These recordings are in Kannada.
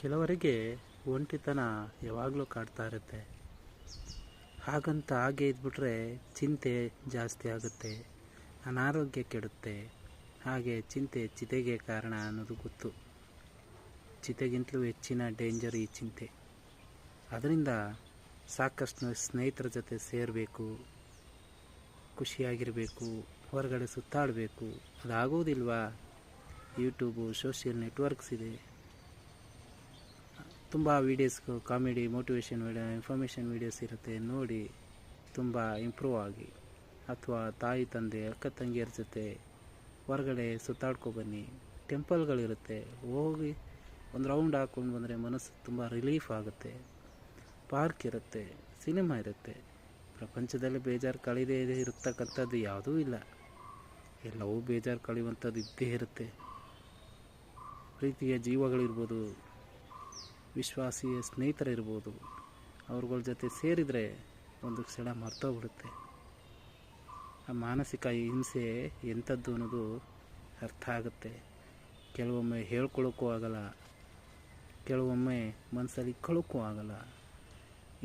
ಕೆಲವರಿಗೆ ಒಂಟಿತನ ಯಾವಾಗಲೂ ಕಾಡ್ತಾ ಇರುತ್ತೆ. ಹಾಗಂತ ಹಾಗೆ ಇದ್ಬಿಟ್ರೆ ಚಿಂತೆ ಜಾಸ್ತಿ ಆಗುತ್ತೆ. ಅನಾರೋಗ್ಯ ಕೆಡುತ್ತೆ. ಹಾಗೆ ಚಿಂತೆ ಚಿತೆಗೆ ಕಾರಣ ಅನ್ನೋದು ಗೊತ್ತು. ಚಿತೆಗಿಂತಲೂ ಹೆಚ್ಚಿನ ಡೇಂಜರ್ ಈ ಚಿಂತೆ. ಅದರಿಂದ ಸಾಕಷ್ಟು ಸ್ನೇಹಿತರ ಜೊತೆ ಸೇರಬೇಕು, ಖುಷಿಯಾಗಿರಬೇಕು, ಹೊರಗಡೆ ಸುತ್ತಾಡಬೇಕು. ಅದಾಗೋದಿಲ್ವಾ? ಯೂಟ್ಯೂಬು ಸೋಷಿಯಲ್ ನೆಟ್ವರ್ಕ್ಸ್ ಇದೆ. ತುಂಬ videos comedy motivation video information videos ಇರುತ್ತೆ ನೋಡಿ ತುಂಬ ಇಂಪ್ರೂವ್ ಆಗಿ. ಅಥವಾ ತಾಯಿ, ತಂದೆ, ಅಕ್ಕ, ತಂಗಿಯರ ಜೊತೆ ಹೊರಗಡೆ ಸುತ್ತಾಡ್ಕೊ ಬನ್ನಿ. ಟೆಂಪಲ್ಗಳಿರುತ್ತೆ ಹೋಗಿ ಒಂದು ರೌಂಡ್ ಹಾಕ್ಕೊಂಡು ಬಂದರೆ ಮನಸ್ಸು ತುಂಬ ರಿಲೀಫ್ ಆಗುತ್ತೆ. ಪಾರ್ಕ್ ಇರುತ್ತೆ. ಸಿನಿಮಾ ಇರುತ್ತೆ. ಪ್ರಪಂಚದಲ್ಲಿ ಬೇಜಾರು ಕಳೆದೇ ಇರತಕ್ಕಂಥದ್ದು ಯಾವುದೂ ಇಲ್ಲ. ಎಲ್ಲವೂ ಬೇಜಾರು ಕಳೆಯುವಂಥದ್ದು ಇದ್ದೇ ಇರುತ್ತೆ. ಪ್ರೀತಿಯ ಜೀವಗಳಿರ್ಬೋದು. ವಿಶ್ವಾಸಿಯ ಸ್ನೇಹಿತರಿರ್ಬೋದು ಅವ್ರಗಳ ಜೊತೆ ಸೇರಿದರೆ ಒಂದು ಕ್ಷಣ ಮರ್ತೋಗ್ಬಿಡುತ್ತೆ ಆ ಮಾನಸಿಕ ಹಿಂಸೆ ಎಂಥದ್ದು ಅನ್ನೋದು ಅರ್ಥ ಆಗುತ್ತೆ. ಕೆಲವೊಮ್ಮೆ ಹೇಳ್ಕೊಳ್ಳೋಕ್ಕೂ ಆಗಲ್ಲ, ಕೆಲವೊಮ್ಮೆ ಮನಸ್ಸಲ್ಲಿ ಕಳೋಕ್ಕೂ ಆಗಲ್ಲ.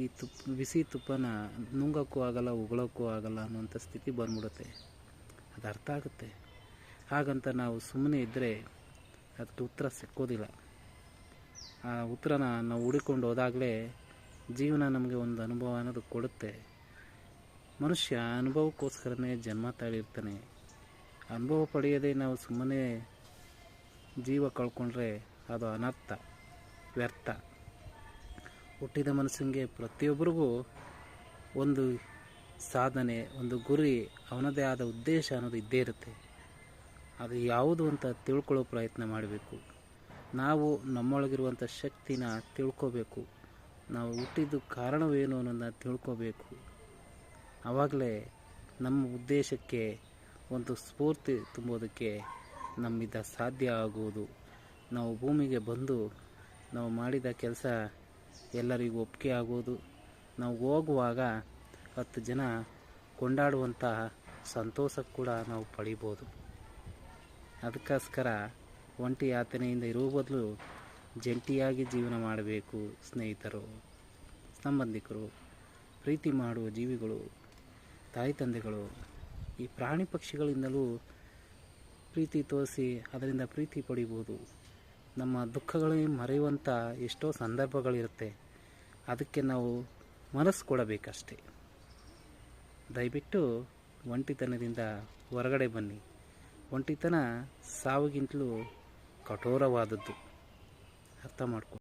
ಈ ತುಪ್ಪ ಬಿಸಿ ತುಪ್ಪನ ನುಂಗೋಕ್ಕೂ ಆಗಲ್ಲ, ಉಗಳೋಕ್ಕೂ ಆಗಲ್ಲ ಅನ್ನುವಂಥ ಸ್ಥಿತಿ ಬಂದ್ಬಿಡುತ್ತೆ. ಅದು ಅರ್ಥ ಆಗುತ್ತೆ. ಹಾಗಂತ ನಾವು ಸುಮ್ಮನೆ ಇದ್ದರೆ ಅದಕ್ಕೆ ಉತ್ತರ ಸಿಕ್ಕೋದಿಲ್ಲ. ಆ ಉತ್ತರನ ನಾವು ಹುಡುಕೊಂಡು ಹೋದಾಗಲೇ ಜೀವನ ನಮಗೆ ಒಂದು ಅನುಭವ ಅನ್ನೋದು ಕೊಡುತ್ತೆ. ಮನುಷ್ಯ ಅನುಭವಕ್ಕೋಸ್ಕರನೇ ಜನ್ಮ ತಾಳಿರ್ತಾನೆ. ಅನುಭವ ಪಡೆಯದೆ ನಾವು ಸುಮ್ಮನೆ ಜೀವ ಕಳ್ಕೊಂಡ್ರೆ ಅದು ಅನರ್ಥ, ವ್ಯರ್ಥ. ಹುಟ್ಟಿದ ಮನಸ್ಸಿಗೆ ಪ್ರತಿಯೊಬ್ಬರಿಗೂ ಒಂದು ಸಾಧನೆ, ಒಂದು ಗುರಿ ಅವನದೇ ಆದ ಉದ್ದೇಶ ಅನ್ನೋದು ಇದ್ದೇ ಇರುತ್ತೆ. ಅದು ಯಾವುದು ಅಂತ ತಿಳ್ಕೊಳ್ಳೋ ಪ್ರಯತ್ನ ಮಾಡಬೇಕು. ನಾವು ನಮ್ಮೊಳಗಿರುವಂಥ ಶಕ್ತಿನ ತಿಳ್ಕೋಬೇಕು. ನಾವು ಹುಟ್ಟಿದ್ದು ಕಾರಣವೇನು ಅನ್ನೋದನ್ನ ತಿಳ್ಕೋಬೇಕು. ಆವಾಗಲೇ ನಮ್ಮ ಉದ್ದೇಶಕ್ಕೆ, ಒಂದು ಸ್ಫೂರ್ತಿ ತುಂಬೋದಕ್ಕೆ ನಮ್ಮಿಂದ ಸಾಧ್ಯ ಆಗುವುದು. ನಾವು ಭೂಮಿಗೆ ಬಂದು ನಾವು ಮಾಡಿದ ಕೆಲಸ ಎಲ್ಲರಿಗೂ ಒಪ್ಪಿಗೆ ಆಗುವುದು. ನಾವು ಹೋಗುವಾಗ ಹತ್ತು ಜನ ಕೊಂಡಾಡುವಂತಹ ಸಂತೋಷ ಕೂಡ ನಾವು ಪಡಿಬೋದು. ಅದಕ್ಕೋಸ್ಕರ ಒಂಟಿ ಯಾತನೆಯಿಂದ ಇರುವ ಬದಲು ಜಂಟಿಯಾಗಿ ಜೀವನ ಮಾಡಬೇಕು ಸ್ನೇಹಿತರು, ಸಂಬಂಧಿಕರು, ಪ್ರೀತಿ ಮಾಡುವ ಜೀವಿಗಳು, ತಾಯಿ ತಂದೆಗಳು. ಈ ಪ್ರಾಣಿ ಪಕ್ಷಿಗಳಿಂದಲೂ ಪ್ರೀತಿ ತೋರಿಸಿ ಅದರಿಂದ ಪ್ರೀತಿ ಪಡಿಬೋದು. ನಮ್ಮ ದುಃಖಗಳೇ ಮರೆಯುವಂಥ ಎಷ್ಟೋ ಸಂದರ್ಭಗಳಿರುತ್ತೆ. ಅದಕ್ಕೆ ನಾವು ಮನಸ್ಸು ಕೊಡಬೇಕಷ್ಟೆ. ದಯವಿಟ್ಟು ಒಂಟಿತನದಿಂದ ಹೊರಗಡೆ ಬನ್ನಿ. ಒಂಟಿತನ ಸಾವಿಗಿಂತಲೂ ಕಠೋರವಾದದ್ದು. ಅರ್ಥ ಮಾಡ್ಕೊ